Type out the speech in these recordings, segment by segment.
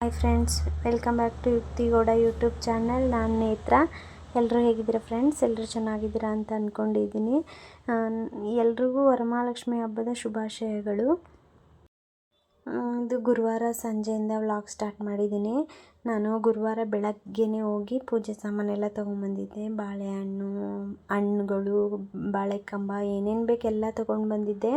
Hi friends welcome back to Yukthi Gowda YouTube channel ನಾನು ನೇತ್ರ. ಎಲ್ಲರೂ ಹೇಗಿದ್ದೀರಾ ಫ್ರೆಂಡ್ಸ್ ಎಲ್ಲರೂ ಚೆನ್ನಾಗಿದ್ದೀರಾ ಅಂತ ಅಂದ್ಕೊಂಡಿದ್ದೀನಿ ಎಲ್ರಿಗೂ ವರಮಹಾಲಕ್ಷ್ಮಿ ಹಬ್ಬದ ಶುಭಾಶಯಗಳು. ಇದು ಗುರುವಾರ ಸಂಜೆಯಿಂದ ವ್ಲಾಗ್ ಸ್ಟಾರ್ಟ್ ಮಾಡಿದ್ದೀನಿ. ನಾನು ಗುರುವಾರ ಬೆಳಗ್ಗೆನೇ ಹೋಗಿ ಪೂಜೆ ಸಾಮಾನೆಲ್ಲ ತೊಗೊಂಬಂದಿದ್ದೆ. ಬಾಳೆಹಣ್ಣು, ಹಣ್ಣುಗಳು, ಬಾಳೆಕಂಬ, ಏನೇನು ಬೇಕೆಲ್ಲ ತೊಗೊಂಡು ಬಂದಿದ್ದೆ.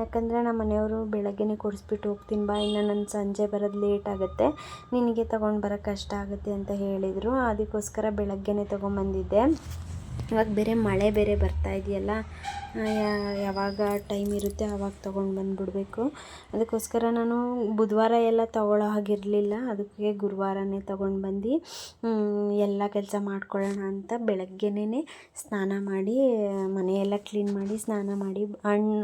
ಯಾಕಂದರೆ ನಮ್ಮ ಮನೆಯವರು ಬೆಳಗ್ಗೆನೇ ಕೊಡಿಸ್ಬಿಟ್ಟು ಹೋಗ್ತೀನಿ, ಬಾ, ಇನ್ನು ನಾನು ಸಂಜೆ ಬರೋದು ಲೇಟ್ ಆಗುತ್ತೆ. ನಿನಗೆ ತೊಗೊಂಡು ಬರೋಕ್ಕೆ ಕಷ್ಟ ಆಗುತ್ತೆ ಅಂತ ಹೇಳಿದರು. ಅದಕ್ಕೋಸ್ಕರ ಬೆಳಗ್ಗೆನೇ ತೊಗೊಂಬಂದಿದ್ದೆ. ಇವಾಗ ಬೇರೆ ಮಳೆ ಬೇರೆ ಬರ್ತಾ ಇದೆಯಲ್ಲ ಯಾವಾಗ ಟೈಮ್ ಇರುತ್ತೆ ಆವಾಗ ತೊಗೊಂಡು ಬಂದುಬಿಡ್ಬೇಕು. ಅದಕ್ಕೋಸ್ಕರ ನಾನು ಬುಧವಾರ ಎಲ್ಲ ತೊಗೊಳ್ಳೋ ಹಾಗಿರಲಿಲ್ಲ, ಅದಕ್ಕೆ ಗುರುವಾರನೇ ತೊಗೊಂಡು ಬಂದು ಎಲ್ಲ ಕೆಲಸ ಮಾಡ್ಕೊಳ್ಳೋಣ ಅಂತ ಬೆಳಗ್ಗೆನೇ ಸ್ನಾನ ಮಾಡಿ, ಮನೆಯೆಲ್ಲ ಕ್ಲೀನ್ ಮಾಡಿ ಸ್ನಾನ ಮಾಡಿ ಹಣ್ಣು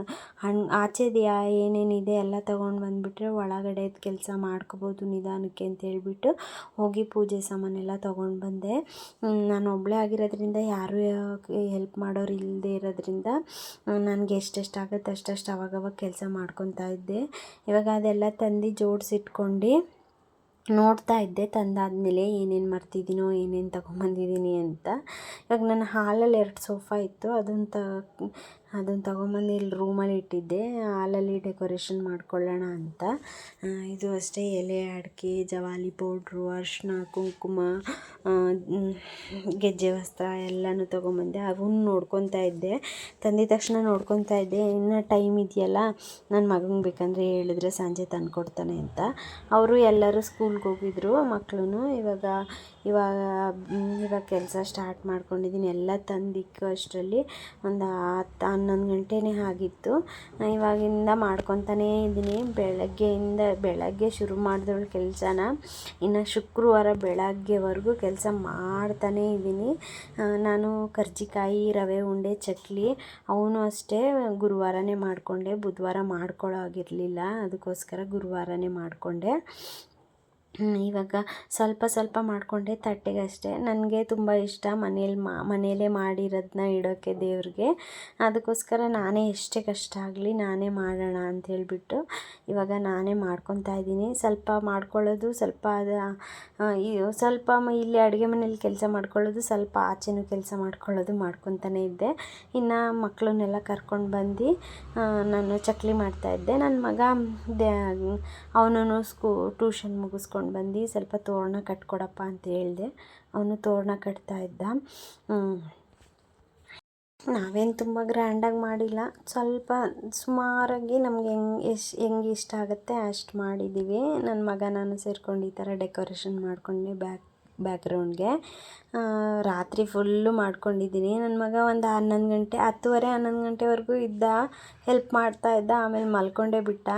ಹಣ್ಣು ಆಚೆದು ಯಾ ಏನೇನಿದೆ ಎಲ್ಲ ತೊಗೊಂಡು ಬಂದುಬಿಟ್ರೆ ಒಳಗಡೆ ಕೆಲಸ ಮಾಡ್ಕೋಬೋದು ನಿಧಾನಕ್ಕೆ ಅಂತ ಹೇಳ್ಬಿಟ್ಟು ಹೋಗಿ ಪೂಜೆ ಸಾಮಾನೆಲ್ಲ ತೊಗೊಂಡು ಬಂದೆ. ನಾನು ಒಬ್ಬಳೇ ಆಗಿರೋದ್ರಿಂದ ಯಾರೂ ಹೆಲ್ಪ್ ಮಾಡೋರು ಇಲ್ಲದೆ ಇರೋದ್ರಿಂದ ನನಗೆ ಎಷ್ಟೆಷ್ಟು ಆಗುತ್ತೆ ಅಷ್ಟಷ್ಟು ಅವಾಗವಾಗ ಕೆಲಸ ಮಾಡ್ಕೊತಾ ಇದ್ದೆ. ಇವಾಗ ಅದೆಲ್ಲ ತಂದು ಜೋಡಿಸಿಟ್ಕೊಂಡು ನೋಡ್ತಾ ಇದ್ದೆ. ತಂದಾದಮೇಲೆ ಏನೇನು ಮರ್ತಿದ್ದೀನೋ ಏನೇನು ತೊಗೊಂಬಂದಿದ್ದೀನಿ ಅಂತ. ಇವಾಗ ನನ್ನ ಹಾಲಲ್ಲಿ ಎರಡು ಸೋಫಾ ಇತ್ತು. ಅದನ್ನು ತ ಅದನ್ನು ತೊಗೊಂಬಂದು ಇಲ್ಲಿ ರೂಮಲ್ಲಿ ಇಟ್ಟಿದ್ದೆ. ಹಾಲಲ್ಲಿ ಡೆಕೋರೇಷನ್ ಮಾಡ್ಕೊಳ್ಳೋಣ ಅಂತ. ಇದು ಅಷ್ಟೇ ಎಲೆ, ಅಡಿಕೆ, ಜವಾಲಿ ಪೌಡ್ರು ಅರಿಶಿನ ಕುಂಕುಮ ಗೆಜ್ಜೆ ವಸ್ತ್ರ ಎಲ್ಲನೂ ತೊಗೊಂಬಂದೆ. ಅವನ್ನ ನೋಡ್ಕೊತಾ ಇದ್ದೆ. ತಂದಿದ ತಕ್ಷಣ ನೋಡ್ಕೊತಾ ಇದ್ದೆ. ಇನ್ನು ಟೈಮ್ ಇದೆಯಲ್ಲ ನನ್ನ ಮಗಂಗೆ ಬೇಕಂದರೆ ಹೇಳಿದ್ರೆ ಸಂಜೆ ತಂದುಕೊಡ್ತಾನೆ ಅಂತ. ಅವರು ಎಲ್ಲರೂ ಸ್ಕೂಲ್ಗೆ ಹೋಗಿದ್ರು ಮಕ್ಕಳು ಇವಾಗ ಇವಾಗ ಇವಾಗ ಕೆಲಸ ಸ್ಟಾರ್ಟ್ ಮಾಡ್ಕೊಂಡಿದ್ದೀನಿ ಎಲ್ಲ ತಂದಿಕ್ಕೋ ಅಷ್ಟರಲ್ಲಿ ಒಂದು ಹತ್ತು ಹನ್ನೊಂದು ಗಂಟೆನೇ ಆಗಿತ್ತು. ಇವಾಗಿಂದ ಮಾಡ್ಕೊತಾನೇ ಇದ್ದೀನಿ. ಬೆಳಗ್ಗೆಯಿಂದ ಬೆಳಗ್ಗೆ ಶುರು ಮಾಡಿದವಳು ಕೆಲಸನ. ಇನ್ನು ಶುಕ್ರವಾರ ಬೆಳಗ್ಗೆವರೆಗೂ ಕೆಲಸ ಮಾಡ್ತಾನೇ ಇದ್ದೀನಿ. ನಾನು ಕರ್ಜಿಕಾಯಿ, ರವೆ, ಉಂಡೆ, ಚಕ್ಲಿ ಅವನು ಅಷ್ಟೇ ಗುರುವಾರನೇ ಮಾಡಿಕೊಂಡೆ. ಬುಧವಾರ ಮಾಡ್ಕೊಳ್ಳೋ ಆಗಿರಲಿಲ್ಲ ಅದಕ್ಕೋಸ್ಕರ ಗುರುವಾರನೇ ಮಾಡಿಕೊಂಡೆ. ಇವಾಗ ಸ್ವಲ್ಪ ಸ್ವಲ್ಪ ಮಾಡಿಕೊಂಡೆ ತಟ್ಟೆಗಷ್ಟೇ. ನನಗೆ ತುಂಬ ಇಷ್ಟ ಮನೇಲಿ ಮಾ ಮನೆಯಲ್ಲೇ ಮಾಡಿರೋದನ್ನ ಇಡೋಕ್ಕೆ ದೇವ್ರಿಗೆ. ಅದಕ್ಕೋಸ್ಕರ ನಾನೇ ಎಷ್ಟೇ ಕಷ್ಟ ಆಗಲಿ ನಾನೇ ಮಾಡೋಣ ಅಂತ ಹೇಳಿಬಿಟ್ಟು ಇವಾಗ ನಾನೇ ಮಾಡ್ಕೊತಾ ಇದ್ದೀನಿ. ಸ್ವಲ್ಪ ಮಾಡ್ಕೊಳ್ಳೋದು, ಸ್ವಲ್ಪ ಅದು ಸ್ವಲ್ಪ ಇಲ್ಲಿ ಅಡುಗೆ ಮನೇಲಿ ಕೆಲಸ ಮಾಡ್ಕೊಳ್ಳೋದು, ಸ್ವಲ್ಪ ಆಚೆನೂ ಕೆಲಸ ಮಾಡ್ಕೊಳ್ಳೋದು ಮಾಡ್ಕೊತಾನೆ ಇದ್ದೆ. ಇನ್ನು ಮಕ್ಕಳನ್ನೆಲ್ಲ ಕರ್ಕೊಂಡು ಬಂದು ನಾನು ಚಕ್ಲಿ ಮಾಡ್ತಾಯಿದ್ದೆ ನನ್ನ ಮಗ ಅವನೂ ಸ್ಕೂ, ಟ್ಯೂಷನ್ ಮುಗಿಸ್ಕೊಂಡು ಬಂದು ಸ್ವಲ್ಪ ತೋರಣ ಕಟ್ಕೊಡಪ್ಪ ಅಂತ ಹೇಳಿದೆ. ಅವನು ತೋರಣ ಕಟ್ತಾ ಇದ್ದ. ನಾವೇನು ತುಂಬ ಗ್ರ್ಯಾಂಡಾಗಿ ಮಾಡಿಲ್ಲ. ಸ್ವಲ್ಪ ಸುಮಾರಾಗಿ ನಮ್ಗೆ ಹೆಂಗೆ ಎಷ್ಟು ಹೆಂಗೆ ಇಷ್ಟ ಆಗುತ್ತೆ ಅಷ್ಟು ಮಾಡಿದ್ದೀವಿ ನನ್ನ ಮಗ ನಾನು ಸೇರ್ಕೊಂಡು ಈ ಥರ ಡೆಕೋರೇಷನ್ ಮಾಡ್ಕೊಂಡೆ ಬ್ಯಾಕ್, ಬ್ಯಾಕ್ಗ್ರೌಂಡ್ಗೆ. ರಾತ್ರಿ ಫುಲ್ಲು ಮಾಡ್ಕೊಂಡಿದ್ದೀನಿ. ನನ್ನ ಮಗ ಒಂದು ಹನ್ನೊಂದು ಗಂಟೆ, ಹತ್ತುವರೆ, ಹನ್ನೊಂದು ಗಂಟೆವರೆಗೂ ಇದ್ದ, ಹೆಲ್ಪ್ ಮಾಡ್ತಾ ಇದ್ದ, ಆಮೇಲೆ ಮಲ್ಕೊಂಡೇ ಬಿಟ್ಟ.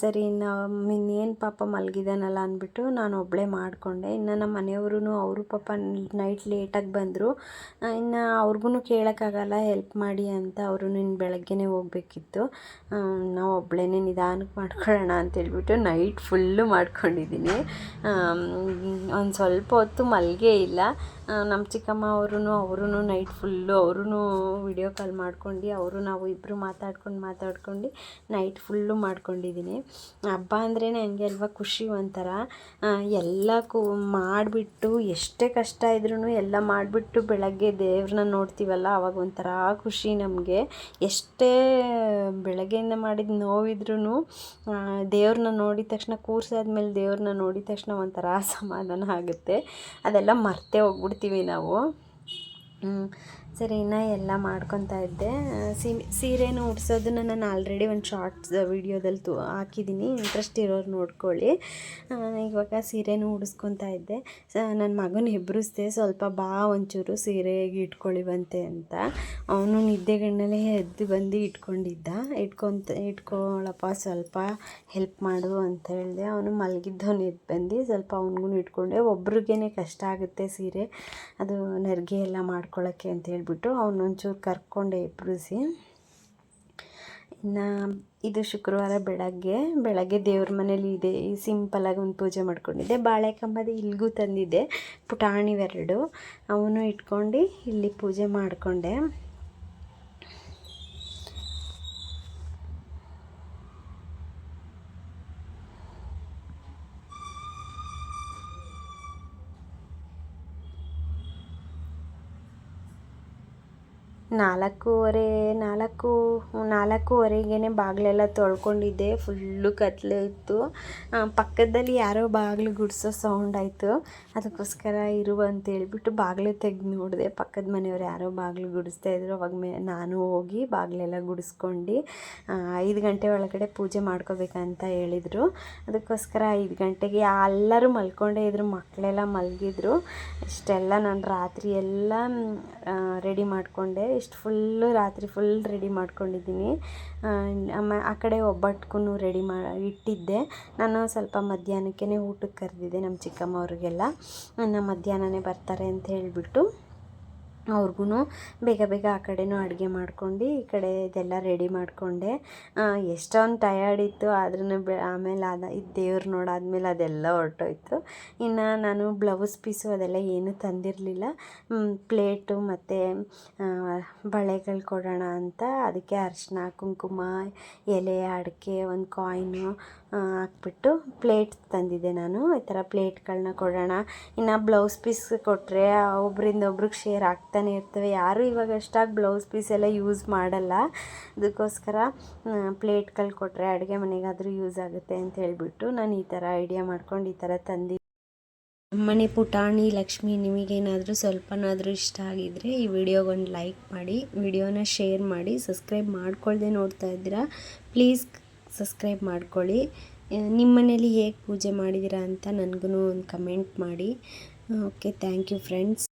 ಸರಿ ಇನ್ನು ಇನ್ನೇನು ಪಾಪ ಮಲಗಿದಾನಲ್ಲ ಅಂದ್ಬಿಟ್ಟು ನಾನು ಒಬ್ಬಳೇ ಮಾಡಿಕೊಂಡೆ. ಇನ್ನು ನಮ್ಮ ಮನೆಯವ್ರೂ ಅವರು ಪಾಪ ನೈಟ್ ಲೇಟಾಗಿ ಬಂದರು. ಇನ್ನು ಅವ್ರಿಗೂ ಕೇಳೋಕ್ಕಾಗಲ್ಲ ಹೆಲ್ಪ್ ಮಾಡಿ ಅಂತ ಅವರು ಇನ್ನು ಬೆಳಗ್ಗೆನೇ ಹೋಗ್ಬೇಕಿತ್ತು. ನಾವು ಒಬ್ಬಳೇ ನಿಧಾನಕ್ಕೆ ಮಾಡ್ಕೊಳ್ಳೋಣ ಅಂತೇಳ್ಬಿಟ್ಟು ನೈಟ್ ಫುಲ್ಲು ಮಾಡ್ಕೊಂಡಿದ್ದೀನಿ ಒಂದು ಸ್ವಲ್ಪ ಹೊತ್ತು ಮಲಗೇ ಇಲ್ಲ. ನಮ್ಮ ಚಿಕ್ಕಮ್ಮ ಅವರು ಅವರು ನೈಟ್ ಫುಲ್ಲು ಅವರು ವಿಡಿಯೋ ಕಾಲ್ ಮಾಡ್ಕೊಂಡು, ಅವರು ನಾವು ಇಬ್ಬರು ಮಾತಾಡ್ಕೊಂಡು ಮಾತಾಡ್ಕೊಂಡು ನೈಟ್ ಫುಲ್ಲು ಮಾಡ್ಕೊಂಡಿದ್ದೀನಿ ಹಬ್ಬ ಅಂದ್ರೇ ಹಂಗೆ ಅಲ್ವಾ, ಖುಷಿ ಒಂಥರ. ಎಲ್ಲ ಕು ಮಾಡಿಬಿಟ್ಟು ಎಷ್ಟೇ ಕಷ್ಟ ಇದ್ರೂ ಎಲ್ಲ ಮಾಡಿಬಿಟ್ಟು ಬೆಳಗ್ಗೆ ದೇವ್ರನ್ನ ನೋಡ್ತೀವಲ್ಲ, ಅವಾಗ ಒಂಥರ ಖುಷಿ ನಮಗೆ. ಎಷ್ಟೇ ಬೆಳಗ್ಗೆಯಿಂದ ಮಾಡಿದ ನೋವಿದ್ರೂ ದೇವ್ರನ್ನ ನೋಡಿದ ತಕ್ಷಣ, ಕೂರ್ಸಾದ್ಮೇಲೆ ದೇವ್ರನ್ನ ನೋಡಿದ ತಕ್ಷಣ ಒಂಥರ ಸಮಾಧಾನ ಆಗುತ್ತೆ. ಅದೆಲ್ಲ ಮರ್ತೇ ಹೋಗ್ಬಿಡ್ತೀವಿ ನಾವು ಹ್ಮ್. ಸರಿ ಇನ್ನು ಎಲ್ಲ ಮಾಡ್ಕೊತಾ ಇದ್ದೆ. ಸೀಮೆ ಸೀರೆನ ಉಡ್ಸೋದನ್ನ ನಾನು ಆಲ್ರೆಡಿ ಒಂದು ಶಾರ್ಟ್ಸ್ ವೀಡಿಯೋದಲ್ಲಿ ತು ಹಾಕಿದ್ದೀನಿ ಇಂಟ್ರೆಸ್ಟ್ ಇರೋರು ನೋಡ್ಕೊಳ್ಳಿ. ಇವಾಗ ಸೀರೆನೂ ಉಡಿಸ್ಕೊತಾ ಇದ್ದೆ. ನನ್ನ ಮಗನ ಹೆಬ್ಬರಿಸ್ದೆ ಸ್ವಲ್ಪ ಬಾ ಒಂಚೂರು ಸೀರೆಗೆ ಇಟ್ಕೊಳ್ಳಿವಂತೆ ಅಂತ. ಅವನು ನಿದ್ದೆಗಣ್ಣಲ್ಲೇ ಎದ್ದು ಬಂದು ಇಟ್ಕೊಂಡಿದ್ದ. ಇಟ್ಕೊತ, ಇಟ್ಕೊಳಪ್ಪ, ಸ್ವಲ್ಪ ಹೆಲ್ಪ್ ಮಾಡು ಅಂತ ಹೇಳಿದೆ. ಅವನು ಮಲಗಿದ್ದವನು ಎದ್ದು ಬಂದು ಸ್ವಲ್ಪ ಅವನಿಗೂ ಇಟ್ಕೊಂಡೆ. ಒಬ್ರಿಗೇ ಕಷ್ಟ ಆಗುತ್ತೆ ಸೀರೆ. ಅದು ನೆರಿಗೆ ಎಲ್ಲ ಮಾಡ್ಕೊಳ್ಳೋಕ್ಕೆ ಅಂತ ಹೇಳ್ಬಿಟ್ಟು ಒಂಚೂರು ಕರ್ಕೊಂಡೆ ಎಬ್ರಿಸಿ, ಇನ್ನು ಇದು ಶುಕ್ರವಾರ ಬೆಳಗ್ಗೆ ಬೆಳಗ್ಗೆ ದೇವ್ರ ಮನೇಲಿ ಇದೆ ಸಿಂಪಲಾಗಿ ಒಂದು ಪೂಜೆ ಮಾಡ್ಕೊಂಡಿದ್ದೆ. ಬಾಳೆಕಂಬದ ಇಲ್ಲಿಗೂ ತಂದಿದ್ದೆ, ಪುಟಾಣಿವೆರಡು. ಅವನು ಇಟ್ಕೊಂಡು ಇಲ್ಲಿ ಪೂಜೆ ಮಾಡಿಕೊಂಡೆ. ನಾಲ್ಕೂವರೆ, ನಾಲ್ಕು ನಾಲ್ಕೂವರೆಗೇ ಬಾಗಿಲೆಲ್ಲ ತೊಳ್ಕೊಂಡಿದ್ದೆ. ಫುಲ್ಲು ಕತ್ತಲೆ ಇತ್ತು. ಪಕ್ಕದಲ್ಲಿ ಯಾರೋ ಬಾಗಿಲು ಗುಡಿಸೋ ಸೌಂಡ್ ಆಯಿತು. ಅದಕ್ಕೋಸ್ಕರ ಇರು ಅಂತ ಹೇಳ್ಬಿಟ್ಟು ಬಾಗಿಲು ತೆಗೆದು ನೋಡಿದೆ. ಪಕ್ಕದ ಮನೆಯವ್ರು ಯಾರೋ ಬಾಗಿಲು ಗುಡಿಸ್ತಾ ಇದ್ರು. ಅವಾಗ ಮೇ, ನಾನು ಹೋಗಿ ಬಾಗಿಲೆಲ್ಲ ಗುಡಿಸ್ಕೊಂಡು ಐದು ಗಂಟೆ ಒಳಗಡೆ ಪೂಜೆ ಮಾಡ್ಕೋಬೇಕಂತ ಹೇಳಿದರು. ಅದಕ್ಕೋಸ್ಕರ ಐದು ಗಂಟೆಗೆ ಎಲ್ಲರೂ ಮಲ್ಕೊಂಡೇ ಇದ್ರು. ಮಕ್ಕಳೆಲ್ಲ ಮಲಗಿದ್ರು. ಇಷ್ಟೆಲ್ಲ ನಾನು ರಾತ್ರಿ ಎಲ್ಲ ರೆಡಿ ಮಾಡಿಕೊಂಡೆ. ಇಷ್ಟು ಫುಲ್ಲು ರಾತ್ರಿ ಫುಲ್ ರೆಡಿ ಮಾಡ್ಕೊಂಡಿದ್ದೀನಿ. ಆ ಕಡೆ ಒಬ್ಬಟ್ಟಿಗೂ ರೆಡಿ ಮಾ, ಇಟ್ಟಿದ್ದೆ. ನಾನು ಸ್ವಲ್ಪ ಮಧ್ಯಾಹ್ನಕ್ಕೇ ಊಟಕ್ಕೆ ಕರೆದಿದ್ದೆ ನಮ್ಮ ಚಿಕ್ಕಮ್ಮ ಅವ್ರಿಗೆಲ್ಲ. ಮಧ್ಯಾಹ್ನನೇ ಬರ್ತಾರೆ ಅಂತ ಹೇಳಿಬಿಟ್ಟು. ಅವ್ರಿಗೂ ಬೇಗ ಬೇಗ ಆ ಕಡೆನೂ ಅಡುಗೆ ಮಾಡ್ಕೊಂಡು ಈ ಕಡೆ ಇದೆಲ್ಲ ರೆಡಿ ಮಾಡಿಕೊಂಡೆ. ಎಷ್ಟೊಂದು ಟಯರ್ಡ್ ಇತ್ತು ಆದ್ರೂ ಬೆ, ಆಮೇಲೆ ಅದ ಇದು ದೇವ್ರು ನೋಡಾದ್ಮೇಲೆ ಅದೆಲ್ಲ ಹೊರಟೋಯ್ತು. ಇನ್ನು ನಾನು ಬ್ಲೌಸ್ ಪೀಸು ಅದೆಲ್ಲ ಏನೂ ತಂದಿರಲಿಲ್ಲ. ಪ್ಲೇಟು ಮತ್ತು ಬಳೆಗಳು ಕೊಡೋಣ ಅಂತ, ಅದಕ್ಕೆ ಅರಿಶಿನ ಕುಂಕುಮ, ಎಲೆ, ಅಡಿಕೆ, ಒಂದು ಕಾಯಿನು ಹಾಕ್ಬಿಟ್ಟು ಪ್ಲೇಟ್ ತಂದಿದ್ದೆ ನಾನು. ಈ ಥರ ಪ್ಲೇಟ್ಗಳನ್ನ ಕೊಡೋಣ. ಇನ್ನು ಬ್ಲೌಸ್ ಪೀಸ್ ಕೊಟ್ಟರೆ ಒಬ್ಬರಿಂದ ಒಬ್ರಿಗೆ ಶೇರ್ ಆಗ್ತಾನೆ ಇರ್ತವೆ. ಯಾರು ಇವಾಗ ಅಷ್ಟಾಗಿ ಬ್ಲೌಸ್ ಪೀಸ್ ಎಲ್ಲ ಯೂಸ್ ಮಾಡಲ್ಲ. ಅದಕ್ಕೋಸ್ಕರ ಪ್ಲೇಟ್ಗಳು ಕೊಟ್ಟರೆ ಅಡುಗೆ ಮನೆಗಾದರೂ ಯೂಸ್ ಆಗುತ್ತೆ ಅಂತ ಹೇಳಿಬಿಟ್ಟು ನಾನು ಈ ಥರ ಐಡಿಯಾ ಮಾಡ್ಕೊಂಡು ಈ ಥರ ತಂದಿ ಮನೆ ಪುಟಾಣಿ, ಲಕ್ಷ್ಮಿ, ನಿಮಗೇನಾದರೂ ಸ್ವಲ್ಪನಾದರೂ ಇಷ್ಟ ಆಗಿದ್ದರೆ ಈ ವಿಡಿಯೋಗೊಂದು ಲೈಕ್ ಮಾಡಿ, ವಿಡಿಯೋನ ಶೇರ್ ಮಾಡಿ, ಸಬ್ಸ್ಕ್ರೈಬ್ ಮಾಡ್ಕೊಳ್ಳದೆ ನೋಡ್ತಾ ಇದ್ದೀರಾ. ಪ್ಲೀಸ್ ಸಬ್ಸ್ಕ್ರೈಬ್ ಮಾಡ್ಕೊಳ್ಳಿ. ನಿಮ್ಮ ಮನೇಲಿ ಹೇಗೆ ಪೂಜೆ ಮಾಡಿದ್ದೀರಾ ಅಂತ ನನಗೂ ಒಂದು ಕಮೆಂಟ್ ಮಾಡಿ. Okay, thank you friends.